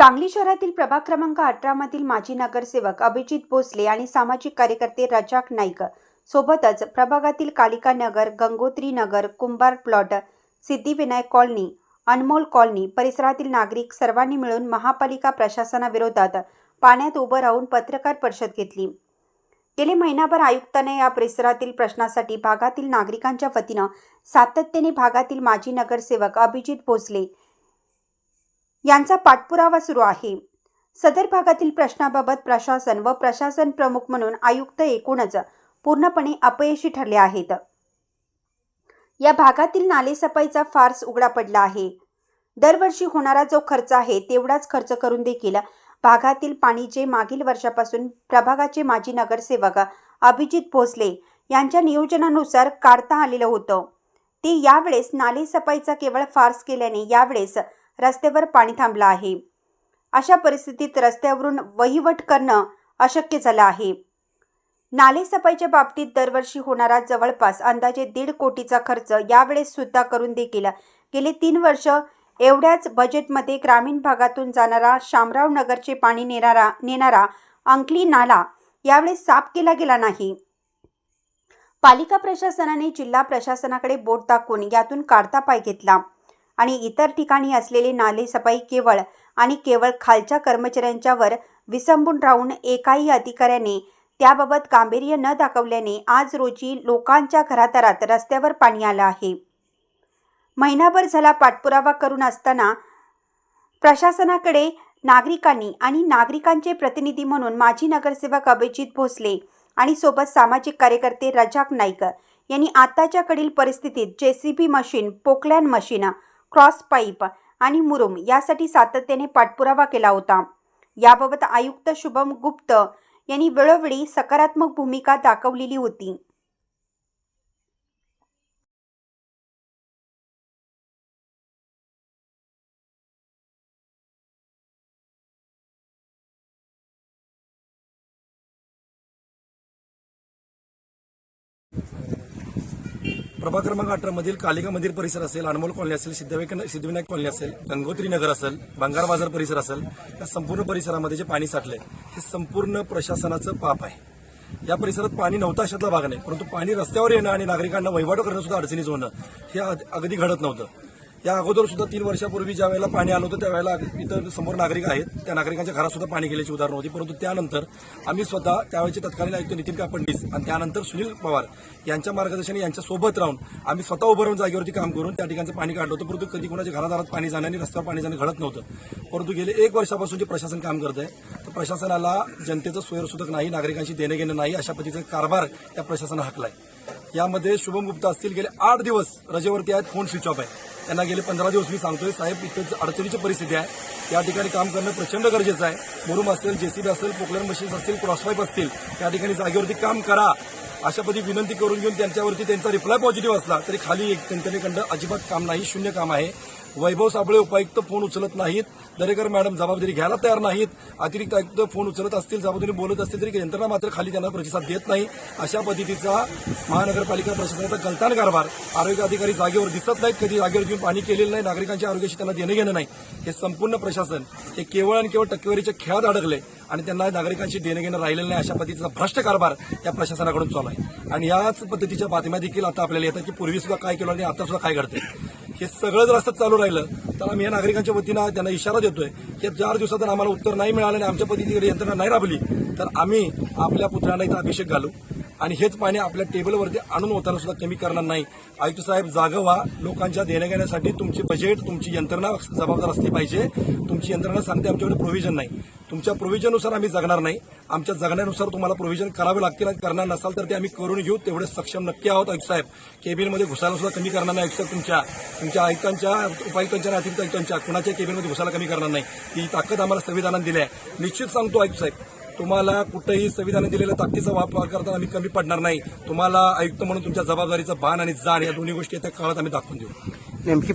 सांगली शहरातील प्रभाग क्रमांक अठरा मधील माजी नगरसेवक अभिजित भोसले आणि सामाजिक कार्यकर्ते रजाक नाईक सोबतच प्रभागातील Kalika Nagar Gangotri Nagar Kumbhar plot Siddhivinayak colony Anmol colony परिसरातील नागरिक सर्वांनी मिळून महापालिका प्रशासनाविरोधात पाण्यात उभं राहून पत्रकार परिषद घेतली. गेले महिनाभर आयुक्ताने या परिसरातील प्रश्नासाठी भागातील नागरिकांच्या वतीनं सातत्याने भागातील माजी नगरसेवक अभिजित भोसले यांचा पाठपुरावा सुरू आहे. सदर भागातील प्रश्नाबाबत प्रशासन व प्रशासन प्रमुख म्हणून आयुक्त एकूणच पूर्णपणे अपयशी ठरले आहेत. या भागातील नालेसफाईचा फार्स उघडा पडला आहे. दरवर्षी होणारा जो खर्च आहे तेवढाच खर्च करून देखील भागातील पाणी जे मागील वर्षापासून प्रभागाचे माजी नगरसेवक अभिजित भोसले यांच्या नियोजनानुसार काढता आलेलं होतं. ते यावेळेस नालेसफाईचा केवळ फार्स केल्याने यावेळेस रस्त्यावर पाणी थांबलं आहे. अशा परिस्थितीत रस्त्यावरून वहिवट करणं अशक्य झालं आहे. नाले सफाईच्या बाबतीत दरवर्षी होणारा जवळपास अंदाजे दीड कोटीचा खर्च यावेळेस सुद्धा करून देखील गेले तीन वर्ष एवढ्याच बजेटमध्ये ग्रामीण भागातून जाणारा शामराव नगरचे पाणी नेणारा नेणारा अंकली नाला यावेळेस साफ केला गेला नाही. पालिका प्रशासनाने जिल्हा प्रशासनाकडे बोट दाखवून यातून काढता पाय घेतला. आणि इतर ठिकाणी असलेले नाले सफाई केवळ आणि केवळ खालच्या कर्मचाऱ्यांच्यावर विसंबून राहून एकाही अधिकाऱ्याने त्याबाबत गांभीर्य न दाखवल्याने आज रोजी लोकांच्या घरादारात रस्त्यावर पाणी आलं आहे. महिनाभर झाला पाठपुरावा करून असताना प्रशासनाकडे नागरिकांनी आणि नागरिकांचे प्रतिनिधी म्हणून माजी नगरसेवक अभिजित भोसले आणि सोबत सामाजिक कार्यकर्ते रजाक नाईक यांनी आताच्या कडील परिस्थितीत B machine Poclain machine cross pipe आणि मुरुम यासाठी सातत्याने पाठपुरावा केला होता. याबाबत आयुक्त शुभम गुप्त यांनी वेळोवेळी सकारात्मक भूमिका दाखवलेली होती. प्रभाग क्रमांक अठरा मधील कालिका मंदिर परिसर असेल अनमोल कॉलनी असेल सिद्धविनायक कॉलनी असेल गंगोत्री नगर असेल बंगार बाजार परिसर असेल या संपूर्ण परिसरामध्ये जे पाणी साठले हे संपूर्ण प्रशासनाचं पाप आहे. या परिसरात पाणी नव्हता अशातला भाग नाही परंतु पाणी रस्त्यावर येणं आणि नागरिकांना वहिवाट करणं सुद्धा अडचणीच होणं हे अग- अगदी घडत नव्हतं. या अगोदर सुद्धा तीन वर्षापूर्वी ज्या वेळेला पाणी आलं होतं त्यावेळेला इथं समोर नागरिक आहेत. त्या नागरिकांच्या घरात सुद्धा पाणी गेल्याची उदाहरणं होती. परंतु त्यानंतर आम्ही स्वतः त्यावेळेचे तत्कालीन आयुक्त नितीन कापंडीस आणि त्यानंतर सुनील पवार यांच्या मार्गदर्शन यांच्या सोबत राहून आम्ही स्वतः उभं राहून जागेवरती काम करून त्या ठिकाणचं पाणी काढलं होतं. परंतु कधी कोणाच्या घरादारात पाणी जाणं आणि रस्त्यावर पाणी जाणं घडत नव्हतं. परंतु गेले एक वर्षापासून जे प्रशासन काम करत आहे तर प्रशासनाला जनतेचं सोयरसुधक नाही नागरिकांशी देणं घेणं नाही अशा पद्धतीचा कारभार या प्रशासनानं हाकलाय. यामध्ये शुभम गुप्ता असतील गेले आठ दिवस रजेवरती आहेत फोन स्विच ऑफ आहे. त्यांना गेले पंधरा दिवस मी सांगतोय साहेब इथं अडचणीची परिस्थिती आहे. या ठिकाणी काम करणं प्रचंड गरजेचं आहे. मुरुम असेल जेसीबी असेल पोकलर मशीन्स असतील क्रॉसपाईप असतील त्या ठिकाणी जागेवरती काम करा. अशा पद्धती विनंती करून घेऊन त्यांच्यावरती त्यांचा रिप्लाय पॉझिटिव्ह असला तरी खाली एक त्यांच्याकडं अजिबात काम नाही शून्य काम आहे. वैभव साबळे उपायुक्त फोन उचलत नाहीत. दरेकर मॅडम जबाबदारी घ्यायला तयार नाहीत. अतिरिक्त आयुक्त फोन उचलत असतील जबाबदारी बोलत असतील तरी यंत्रणा मात्र खाली त्यांना प्रतिसाद देत नाही. अशा पद्धतीचा महानगरपालिका प्रशासनाचा गलतान कारभार आरोग्य अधिकारी जागेवर दिसत नाहीत. कधी जागेवर घेऊन पाणी केलेलं नाही नागरिकांच्या आरोग्याशी त्यांना देणं घेणं नाही. हे संपूर्ण प्रशासन हे केवळ आणि केवळ टक्केवारीच्या खेळात अडकले आणि त्यांना नागरिकांशी देणं घेणं राहिलेलं नाही. अशा पद्धतीचा भ्रष्ट कारभार या प्रशासनाकडून चालू आहे. आणि याच पद्धतीच्या बातम्या देखील आता आपल्याला येतात की पूर्वी सुद्धा काय केलं आणि आता सुद्धा काय घडते हे सगळं जर असं चालू राहिलं तर आम्ही या नागरिकांच्या वतीनं त्यांना इशारा देतोय की चार दिवसात आम्हाला उत्तर नाही मिळालं आणि आमच्या पद्धतीकडे यंत्रणा नाही राबली तर आम्ही आपल्या पुतळ्यांना इथं अभिषेक घालू. आणि हेच पाणी आपल्या टेबलवरती आणून होताना सुद्धा कमी करणार नाही. आयुक्त साहेब जागं व्हा. लोकांच्या देण्याघेण्यासाठी तुमचे बजेट तुमची यंत्रणा जबाबदार असली पाहिजे. तुमची यंत्रणा सांगते आमच्याकडे प्रोव्हिजन नाही. तुमच्या प्रोव्हिजननुसार आम्ही जगणार नाही. आमच्या जगण्यानुसार तुम्हाला प्रोव्हिजन करावे लागतील आणि करणार नसाल तर ते आम्ही करून घेऊ. तेवढे सक्षम नक्की आहोत आयुक्त साहेब. केबिनमध्ये घुसायला सुद्धा कमी करणार नाही आयुक्त तुमच्या तुमच्या आयुक्तांच्या उपायुक्तांच्या आणि अतिरिक्त आयुक्तांच्या कुणाच्या केबिनमध्ये घुसायला कमी करणार नाही. ही ताकद आम्हाला संविधानात दिली आहे. निश्चित सांगतो आयुक्त साहेब तुम्हाला कुठेही संविधान दिलेल्या ताकदीचा वापर करताना आम्ही कमी पडणार नाही. तुम्हाला आयुक्त म्हणून तुमच्या जबाबदारीचं भान आणि जाण या दोन्ही गोष्टी त्या काळात आम्ही दाखवून देऊ. नेमकी